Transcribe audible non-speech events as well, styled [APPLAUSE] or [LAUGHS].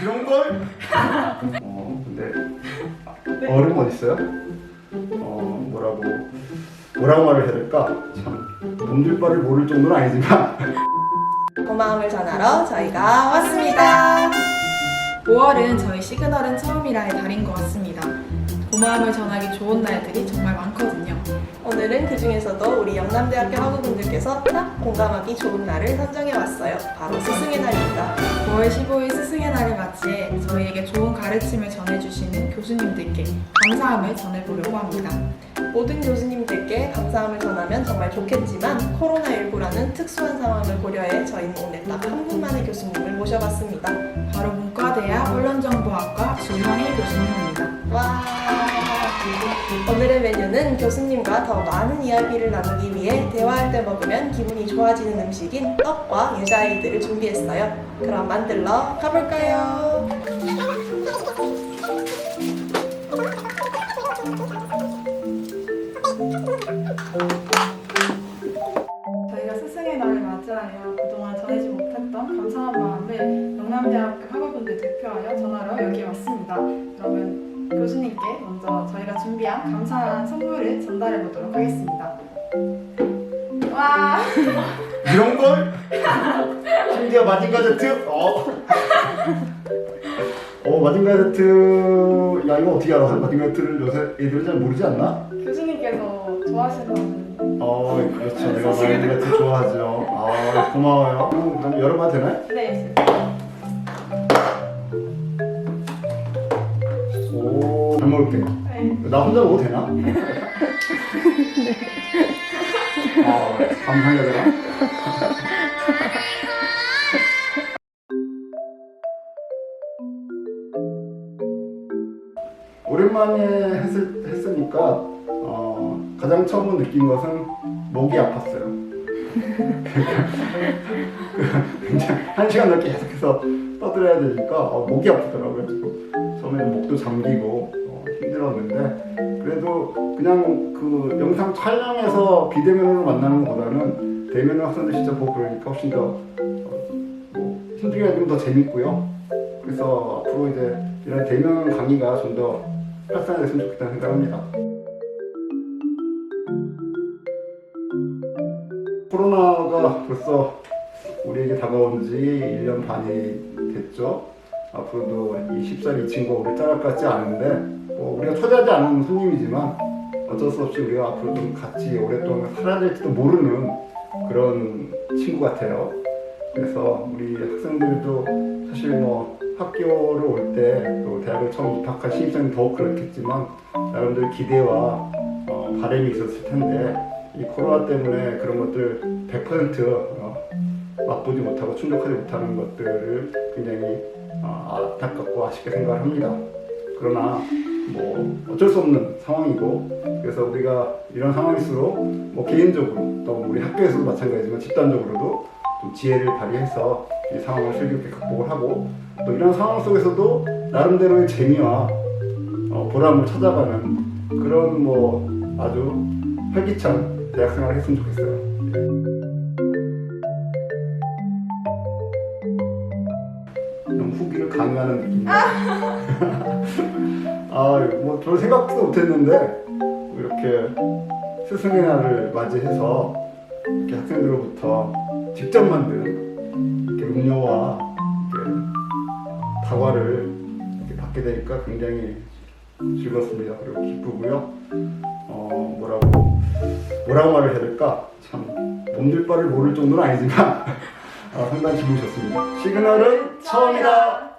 이런 걸? [LAUGHS] 어 근데 얼음 어디 있어요? 어 뭐라고 뭐라고 말을 해야 될까? 참 몸둘 바를 모를 정도는 아니지만 [LAUGHS] 고마움을 전하러 저희가 왔습니다. 5월은 저희 시그널은 처음이라의 달인 것 같습니다. 고마움을 전하기 좋은 날들이 정말 많거든요. 오늘은 그 중에서도 우리 영남대학교 학우분들께서 딱 공감하기 좋은 날을 선정해 왔어요. 바로 스승의 날입니다. 5월 15일 스승의 날을 맞이해 저희에게 좋은 가르침을 전해주시는 교수님들께 감사함을 전해보려고 합니다. 모든 교수님들께 감사함을 전하면 정말 좋겠지만 코로나19라는 특수한 상황을 고려해 저희는 오늘 딱 한 분만의 교수님을 모셔봤습니다. 바로 문과대학 언론정 오늘의 메뉴는 교수님과 더 많은 이야기를 나누기 위해 대화할 때 먹으면 기분이 좋아지는 음식인 떡과 유자이들을 준비했어요. 그럼 만들러 가볼까요? 저희가 스승의 날을 맞이하여 그동안 전하지 못했던 감사한 마음을 영남대학교 학우분들 대표하여 전하러 여기에 왔습니다. 그러면 교수님께 먼저 저희가 준비한 감사한 선물을 전달해 보도록 하겠습니다. 와! [LAUGHS] 이런 걸? 심지어 마징가 제트? 어. [LAUGHS] 어 마징가 제트 야 이거 어떻게 알아? 마징가 제트를 요새 애들은 잘 모르지 않나? 교수님께서 좋아하시는 어 그렇죠 내가 마징가 제트 좋아하죠 아 고마워요 음, 그럼 열어봐도 되나요? 네, 오잘 먹을게 네. 나 혼자 먹어도 되나? 아 감사합니다 오랜만에 했을, 했으니까 어, 가장 처음 느낀 것은 목이 아팠어요. 굉장히 한 시간 넘게 계속해서 떠들어야 되니까 어, 목이 아프더라고요. 처음에는 목도 잠기고 어, 힘들었는데 그래도 그냥 그 영상 촬영에서 비대면으로 만나는 것보다는 대면으로 학생들 진짜 보고 그러니까 훨씬 더 어, 뭐 힘들게 하면 더 재밌고요. 그래서 앞으로 이제 이런 대면 강의가 좀 더 활성화됐으면 좋겠다는 생각합니다. 코로나가 벌써 우리에게 다가온 지 1년 반이 됐죠. 앞으로도 이 14일 이 친구가 우리 따라 같지 않은데 뭐 우리가 초대하지 않은 손님이지만 어쩔 수 없이 우리가 앞으로 좀 같이 오랫동안 살아야 될지도 모르는 그런 친구 같아요. 그래서 우리 학생들도 사실 뭐 학교를 올 때 또 대학을 처음 입학한 신입생은 더욱 그렇겠지만 나름대로 기대와 어, 바람이 있었을 텐데 이 코로나 때문에 그런 것들 100% 어, 맛보지 못하고 충족하지 못하는 것들을 굉장히 어, 안타깝고 아쉽게 생각을 합니다. 그러나 뭐 어쩔 수 없는 상황이고 그래서 우리가 이런 상황일수록 뭐 개인적으로 또 우리 학교에서도 마찬가지지만 집단적으로도 좀 지혜를 발휘해서 이 상황을 슬기롭게 극복을 하고 또 이런 상황 속에서도 나름대로의 재미와 어, 보람을 찾아가는 그런 뭐 아주 활기찬 대학생활을 했으면 좋겠어요. 강요하는 느낌이야. 아, [LAUGHS] 뭐 별로 생각도 못했는데 이렇게 스승의 날을 맞이해서 이렇게 학생들로부터 직접 만든 이렇게 음료와 이렇게 다과를 이렇게 받게 되니까 굉장히 즐겁습니다. 그리고 기쁘고요. 어 뭐라고 뭐라고 말을 해야 될까? 참 몸둘 바를 모를 정도는 아니지만 [LAUGHS] 아, 상당히 기분이 좋습니다. 시그널은 처음이다.